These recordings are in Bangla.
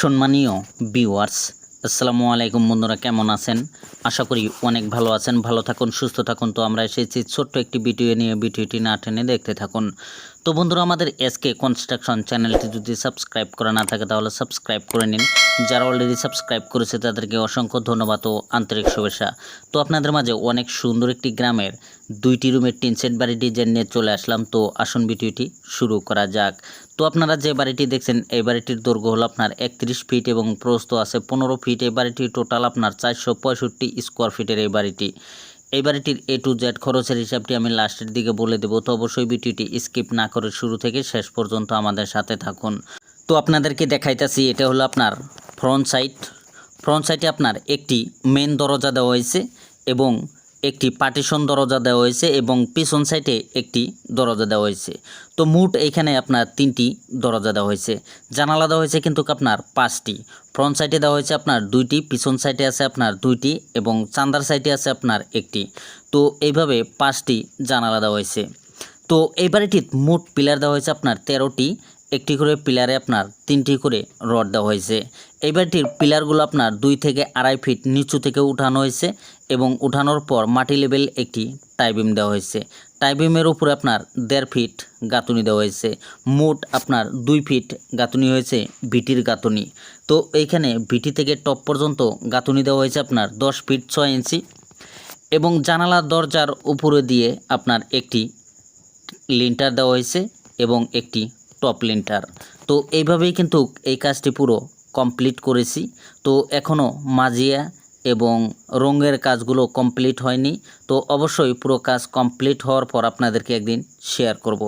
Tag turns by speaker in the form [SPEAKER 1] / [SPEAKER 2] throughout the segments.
[SPEAKER 1] সম্মানীয় ভিউয়ার্স আসসালামু আলাইকুম বন্ধুরা, কেমন আছেন? আশা করি অনেক ভালো আছেন, ভালো থাকুন, সুস্থ থাকুন। তো আমরা এসেছি ছোট্ট একটি ভিডিও নিয়ে, ভিডিওটি না টেনে দেখতে থাকুন। তো বন্ধুরা, আমাদের এসকে কনস্ট্রাকশন চ্যানেলটি যদি সাবস্ক্রাইব করা না থাকে, তাহলে সাবস্ক্রাইব করে নিন। যারা অলরেডি সাবস্ক্রাইব করেছে, তাদেরকে অসংখ্য ধন্যবাদ ও আন্তরিক শুভেচ্ছা। তো আপনাদের মাঝে অনেক সুন্দর একটি গ্রামের দুইটি রুমের টিন সেট বাড়ি ডিজাইন নিয়ে চলে আসলাম। তো আসুন ভিডিওটি শুরু করা যাক। তো আপনারা যে বাড়িটি দেখছেন, এই বাড়িটির দৈর্ঘ্য হলো আপনার একত্রিশ ফিট এবং প্রস্থ আছে পনেরো ফিট। এই বাড়িটি টোটাল আপনার চারশো পঁয়ষট্টি স্কোয়ার ফিটের এই বাড়িটি। এই বাড়িটির এ টু জেড খরচের হিসাবটি আমি লাস্টের দিকে বলে দেবো, তো অবশ্যই ভিডিওটি স্কিপ না করে শুরু থেকে শেষ পর্যন্ত আমাদের সাথে থাকুন। তো আপনাদেরকে দেখাইতেছি, এটা হলো আপনার ফ্রন্ট সাইড ফ্রন্ট সাইডে আপনার একটি মেন দরজা দেওয়া হয়েছে এবং একটি পার্টিশন দরজা দেওয়া হয়েছে এবং পিছন সাইডে একটি দরজা দেওয়া হয়েছে। তো মোট এইখানে আপনার তিনটি দরজা দেওয়া হয়েছে। জানালা দেওয়া হয়েছে কিন্তু আপনার পাঁচটি। ফ্রন্ট সাইডে দেওয়া হয়েছে আপনার দুইটি, পিছন সাইডে আছে আপনার দুইটি এবং চান্দার সাইডে আছে আপনার একটি। তো এইভাবে পাঁচটি জানালা দেওয়া হয়েছে। তো এই বাড়িটির মোট পিলার দেওয়া হয়েছে আপনার তেরোটি একটি করে পিলারে আপনার তিনটি করে রড দেওয়া হয়েছে। এই বাড়িটির পিলারগুলো আপনার দুই থেকে আড়াই ফিট নিচু থেকে উঠানো হয়েছে এবং উঠানোর পর মাটি লেভেল একটি টাইবিম দেওয়া হয়েছে। টাইবিমের উপরে আপনার দেড় ফিট গাঁথুনি দেওয়া হয়েছে। মোট আপনার দুই ফিট গাঁথুনি হয়েছে ভিটির গাঁথুনি। তো এইখানে ভিটি থেকে টপ পর্যন্ত গাঁথুনি দেওয়া হয়েছে আপনার দশ ফিট ছয় ইঞ্চি এবং জানালা দরজার উপরে দিয়ে আপনার একটি লিন্টার দেওয়া হয়েছে এবং একটি টপ লিন্টার তো এইভাবেই কিন্তু এই কাজটি পুরো কমপ্লিট করেছি। তো এখনও মাজিয়া এবং রঙের কাজগুলো কমপ্লিট হয়নি। তো অবশ্যই পুরো কাজ কমপ্লিট হওয়ার পর আপনাদেরকে একদিন শেয়ার করব।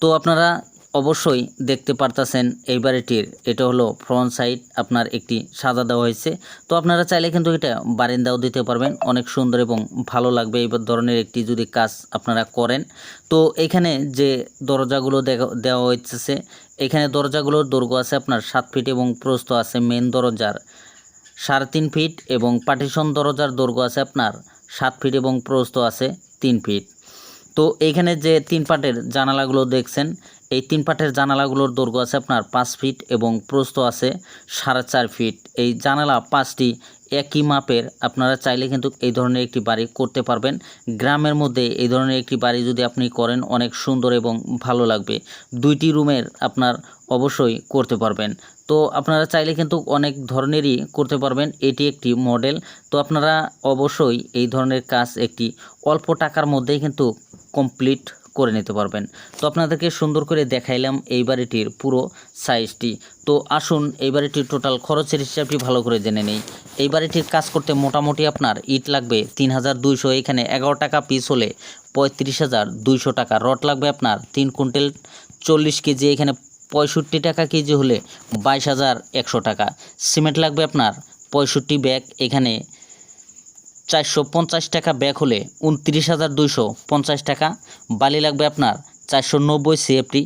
[SPEAKER 1] তো আপনারা অবশ্যই দেখতে পারতেছেন এই বাড়িটির। এটা হলো ফ্রন্ট সাইড আপনার একটি সাজা দেওয়া হয়েছে। তো আপনারা চাইলে কিন্তু এটা বারিন্দাও দিতে পারবেন। অনেক সুন্দর এবং ভালো লাগবে এই ধরনের একটি যদি কাজ আপনারা করেন। তো এখানে যে দরজাগুলো দেওয়া হচ্ছে এখানে দরজাগুলোর দৈর্ঘ্য আছে আপনার সাত ফিট এবং প্রস্থ আছে মেন দরজার। সাড়ে তিন ফিট এবং পার্টিশন দরজার দৈর্ঘ্য আছে আপনার সাত ফিট এবং প্রস্থ আছে তিন ফিট তো এইখানে যে তিন পাটের জানালাগুলো দেখছেন এই তিন পাটের জানালাগুলোর দৈর্ঘ্য আছে আপনার পাঁচ ফিট এবং প্রস্থ আছে সাড়ে চার ফিট। এই জানালা পাঁচটি একই মাপের। আপনারা চাইলে কিন্তু এই ধরনের একটি বাড়ি করতে পারবেন। গ্রামের মধ্যে এই ধরনের একটি বাড়ি যদি আপনি করেন, অনেক সুন্দর এবং ভালো লাগবে। দুইটি রুমের আপনার অবশ্যই করতে পারবেন। তো আপনারা চাইলে কিন্তু অনেক ধরনেরই করতে পারবেন। এটি একটি মডেল। তো আপনারা অবশ্যই এই ধরনের কাজ একটি অল্প টাকার মধ্যেই কিন্তু কমপ্লিট করে নিতে পারবেন। তো আপনাদেরকে সুন্দর করে দেখাইলাম এই বাড়িটির পুরো সাইজটি তো আসুন এই বাড়িটির টোটাল খরচের হিসাবটি ভালো করে জেনে নেই। এই বাড়িটির কাজ করতে মোটামুটি আপনার ইট লাগবে তিন হাজার দুইশো, এখানে এগারো টাকা পিস হলে পঁয়ত্রিশ হাজার দুইশো টাকা। রড লাগবে আপনার তিন কুইন্টাল চল্লিশ কেজি, এখানে পঁয়ষট্টি টাকা কেজি হলে বাইশ হাজার একশো টাকা। সিমেন্ট লাগবে আপনার পঁয়ষট্টি ব্যাগ, এখানে চারশো পঞ্চাশ টাকা ব্যাগ হলে উনত্রিশ হাজার দুইশো পঞ্চাশ টাকা। বালি লাগবে আপনার চারশো নব্বই সিএফটি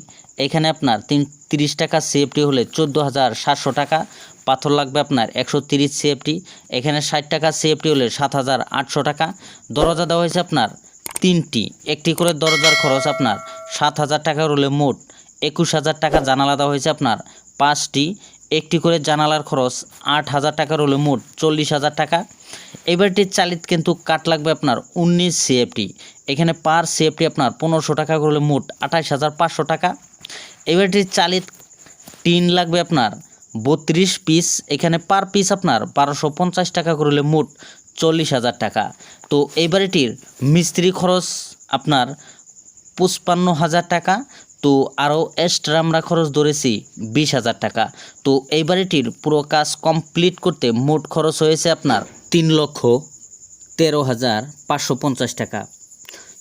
[SPEAKER 1] এখানে আপনার তিন তিরিশ টাকা সিএফটি হলে চোদ্দ হাজার সাতশো টাকা। পাথর লাগবে আপনার একশো তিরিশ সিএফটি এখানে ষাট টাকা সিএফটি হলে সাত হাজার আটশো টাকা। দরজা দেওয়া হয়েছে আপনার তিনটি। একটি করে দরজার খরচ আপনার সাত হাজার টাকা হলে মোট একুশ হাজার টাকা। জানালা দেওয়া হয়েছে আপনার পাঁচটি। একটি করে জানালার খরচ আট হাজার টাকার হলে মোট চল্লিশ হাজার টাকা। এবারটির চালিত কিন্তু কাট লাগবে আপনার উনিশ সিএফটি এখানে পার সিএফটি আপনার পনেরোশো টাকা করলে মোট আঠাশ হাজার পাঁচশো টাকা। এবারটির চালিত টিন লাগবে আপনার বত্রিশ পিস এখানে পার পিস আপনার বারোশো পঞ্চাশ টাকা করলে মোট চল্লিশ হাজার টাকা। তো এই বাড়িটির মিস্ত্রি খরচ আপনার পঁচপান্ন হাজার টাকা, তো আরও এক্সট্রা আমরা খরচ ধরেছি বিশ হাজার টাকা। তো এই বাড়িটির পুরো কাজ কমপ্লিট করতে মোট খরচ হয়েছে আপনার তিন লক্ষ তেরো হাজার পাঁচশো পঞ্চাশ টাকা।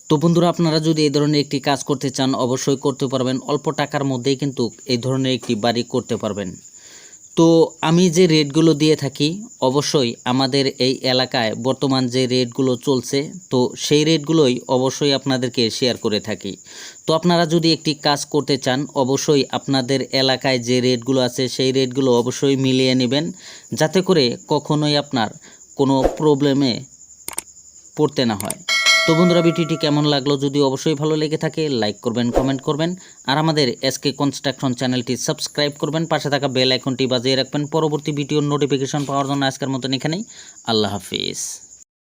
[SPEAKER 1] তো বন্ধুরা, আপনারা যদি এই ধরনের একটি কাজ করতে চান, অবশ্যই করতে পারবেন। অল্প টাকার মধ্যেই কিন্তু এই ধরনের একটি বাড়ি করতে পারবেন। তো আমি যে রেটগুলো দিয়ে থাকি, অবশ্যই আমাদের এই এলাকায় বর্তমান যে রেটগুলো চলছে, তো সেই রেটগুলোই অবশ্যই আপনাদেরকে শেয়ার করে থাকি। তো আপনারা যদি একটি কাজ করতে চান, অবশ্যই আপনাদের এলাকায় যে রেটগুলো আছে, সেই রেটগুলো অবশ্যই মিলিয়ে নেবেন। যাতে করে কখনোই আপনার কোনো প্রবলেমে পড়তে না হয়। তো বন্ধুরা, ভিডিওটি কেমন লাগল যদি অবশ্যই ভালো লেগে থাকে লাইক করবেন কমেন্ট করবেন। আর আমাদের এসকে কনস্ট্রাকশন চ্যানেলটি সাবস্ক্রাইব করবেন। পাশে থাকা বেল আইকনটি বাজিয়ে রাখবেন। পরবর্তী ভিডিওর নোটিফিকেশন পাওয়ার জন্য আজকের মতন এখানেই। আল্লাহ হাফিজ।